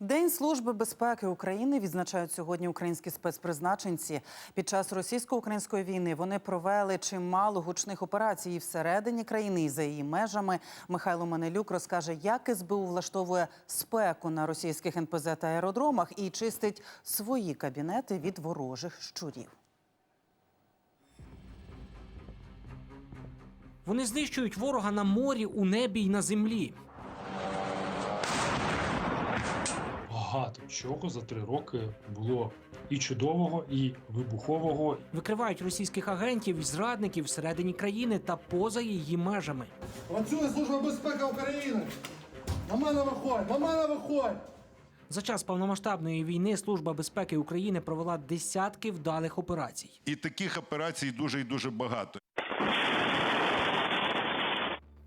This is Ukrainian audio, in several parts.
День служби безпеки України відзначають сьогодні українські спецпризначенці. Під час російсько-української війни вони провели чимало гучних операцій всередині країни і за її межами. Михайло Манелюк розкаже, як СБУ влаштовує спеку на російських НПЗ та аеродромах і чистить свої кабінети від ворожих щурів. Вони знищують ворога на морі, у небі й на землі. Багато чого за три роки було і чудового, і вибухового. Викривають російських агентів і зрадників всередині країни та поза її межами. Працює Служба безпеки України. На мене виходь, на мене виходь. За час повномасштабної війни Служба безпеки України провела десятки вдалих операцій. І таких операцій дуже і дуже багато.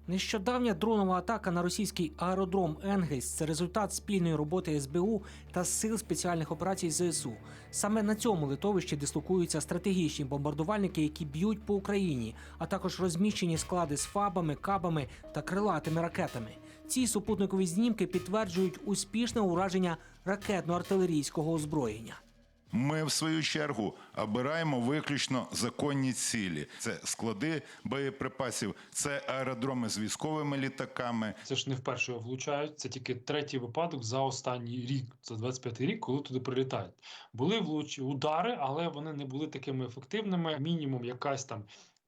Нещодавня дронова атака на російський аеродром Енгельс це результат спільної роботи СБУ та сил спеціальних операцій ЗСУ. Саме на цьому литовищі дислокуються стратегічні бомбардувальники, які б'ють по Україні, а також розміщені склади з фабами, кабами та крилатими ракетами. Ці супутникові знімки підтверджують успішне ураження ракетно-артилерійського озброєння. Ми, в свою чергу, обираємо виключно законні цілі: це склади боєприпасів, це аеродроми з військовими літаками. Це ж не вперше влучають. Це тільки третій випадок за останній рік, за 25 рік, коли туди прилітають. Були влуч... удари, але вони не були такими ефективними. Мінімум, якась там.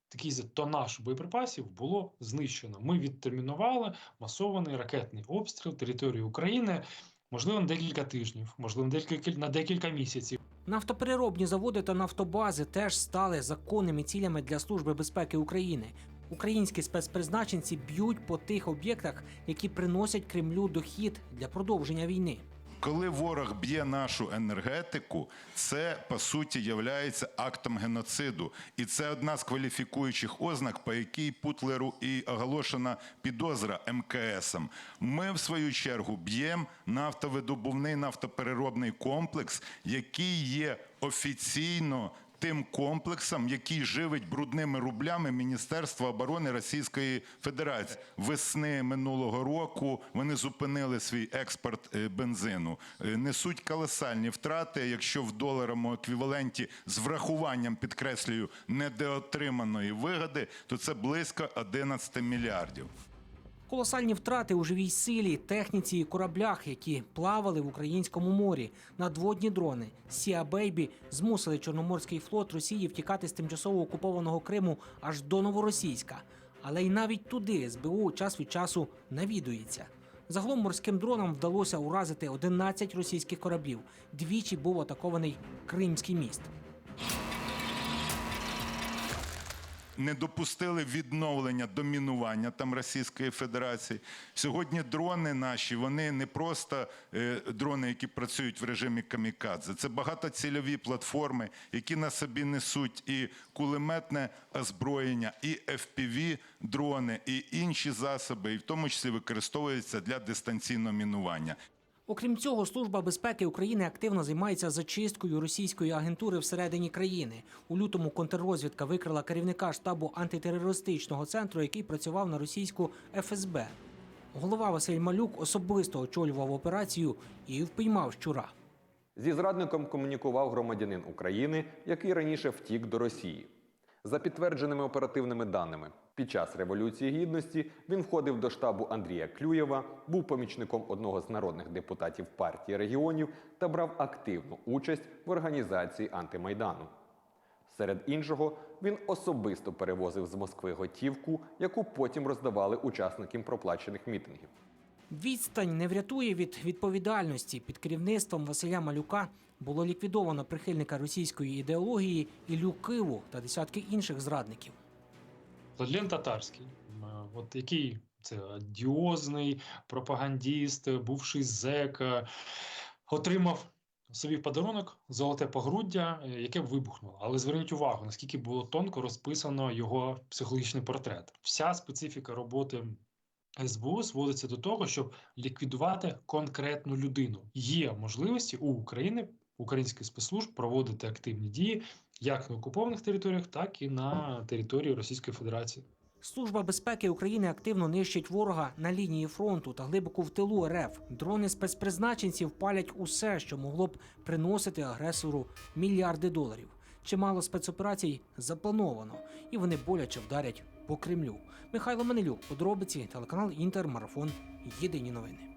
Такий тонаж боєприпасів було знищено. Ми відтермінували масований ракетний обстріл території України, можливо, на декілька тижнів, можливо, на декілька на декілька місяців. Нафтопереробні заводи та нафтобази теж стали законними цілями для Служби безпеки України. Українські спецпризначенці б'ють по тих об'єктах, які приносять Кремлю дохід для продовження війни. Коли ворог б'є нашу енергетику, це по суті являється актом геноциду, і це одна з кваліфікуючих ознак, по якій Путлеру і оголошена підозра МКСом. Ми, в свою чергу, б'ємо нафтовидобувний нафтопереробний комплекс, який є офіційно. Тим комплексом, який живить брудними рублями Міністерство оборони Російської Федерації, весни минулого року вони зупинили свій експорт е, бензину. Е, Несуть колосальні втрати. Якщо в доларовому еквіваленті з врахуванням підкреслюю недоотриманої вигоди, то це близько 11 мільярдів. Колосальні втрати у живій силі, техніці і кораблях, які плавали в українському морі. Надводні дрони Сіа Бейбі змусили Чорноморський флот Росії втікати з тимчасово окупованого Криму аж до Новоросійська. Але й навіть туди СБУ час від часу навідується. Загалом морським дронам вдалося уразити 11 російських кораблів. Двічі був атакований Кримський міст. Не допустили відновлення домінування там Російської Федерації. Сьогодні дрони наші, вони не просто е, дрони, які працюють в режимі камікадзе. Це багатоцільові платформи, які на собі несуть і кулеметне озброєння, і fpv дрони, і інші засоби, і в тому числі використовуються для дистанційного мінування. Окрім цього, Служба безпеки України активно займається зачисткою російської агентури всередині країни. У лютому контррозвідка викрила керівника штабу антитерористичного центру, який працював на російську ФСБ. Голова Василь Малюк особисто очолював операцію і впіймав щура. Зі зрадником комунікував громадянин України, який раніше втік до Росії. За підтвердженими оперативними даними, під час Революції Гідності він входив до штабу Андрія Клюєва, був помічником одного з народних депутатів партії регіонів та брав активну участь в організації антимайдану. Серед іншого, він особисто перевозив з Москви готівку, яку потім роздавали учасникам проплачених мітингів. Відстань не врятує від відповідальності. Під керівництвом Василя Малюка було ліквідовано прихильника російської ідеології Ілю Киву та десятки інших зрадників. Владлен Татарський, от який це одіозний пропагандіст, бувший зека, отримав собі в подарунок золоте погруддя, е, яке вибухнуло. Але зверніть увагу, наскільки було тонко розписано його психологічний портрет. Вся специфіка роботи. СБУ зводиться до того, щоб ліквідувати конкретну людину. Є можливості у України, українських спецслужб проводити активні дії як на окупованих територіях, так і на території Російської Федерації. Служба безпеки України активно нищить ворога на лінії фронту та глибоко в тилу РФ. Дрони спецпризначенців палять усе, що могло б приносити агресору мільярди доларів. Чимало спецоперацій заплановано, і вони боляче вдарять по Кремлю. Михайло Манилюк, подробиці, телеканал Інтер, марафон. Єдині новини.